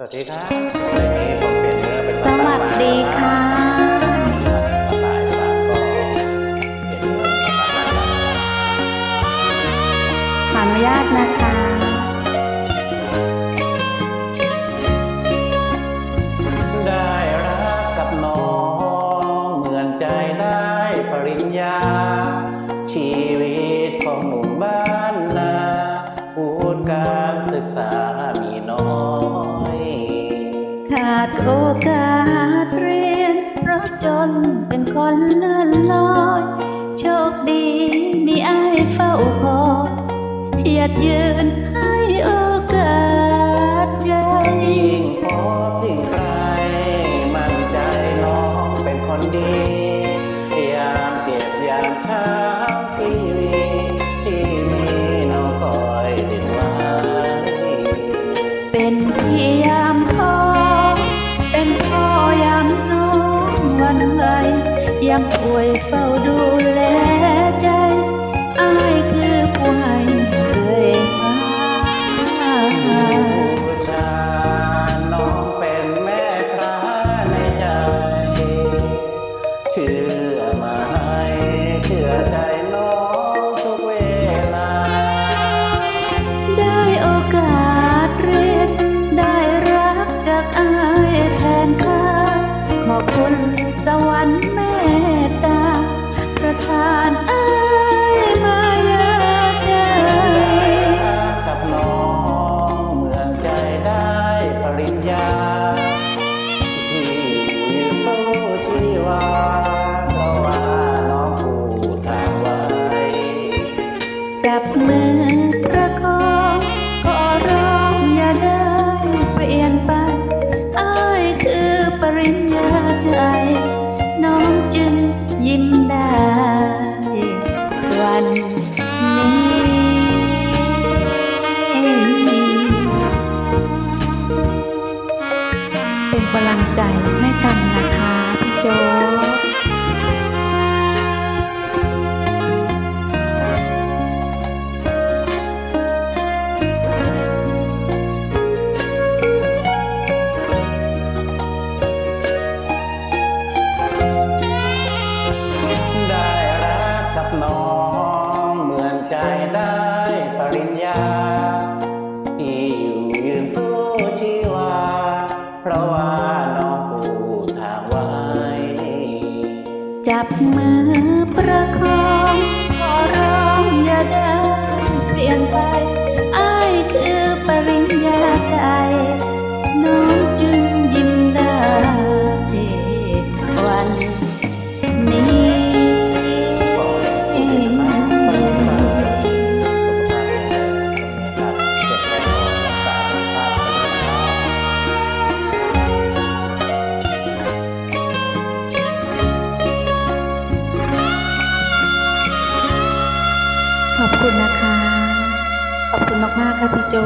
สวัสดีครับวันนี้ผมเปลี่ยนเนื้อเป็นสวัสดีค่ะภาษาอีสานก็เปลี่ยนเนื้อเป็นภาษาบ้านเราขออนุญาตนะคะได้รักกับน้องเหมือนใจได้ปริญญา เป็นคนเลื่อนลอยโชคดีมีอายเฝ้าคอยหยัดยืนให้โอกาสใจ ยามป่วยเฝ้าดูแลใจอายคือผู้ให้เคยมาบูชาน้องเป็นแม่คราในใจ เชื่อมาให้เชื่อใจน้องทุกเวลา ได้โอกาสเรียนได้รักจากอายแทนค่าขอบคุณสวรรค์ จับมือ ริญญา ที่อยู่ยืนสู้ชีวา เพราะว่าน้องผูดทางไว้ จับมือ คุณนะคะ ขอบคุณมากๆค่ะพี่โจ๊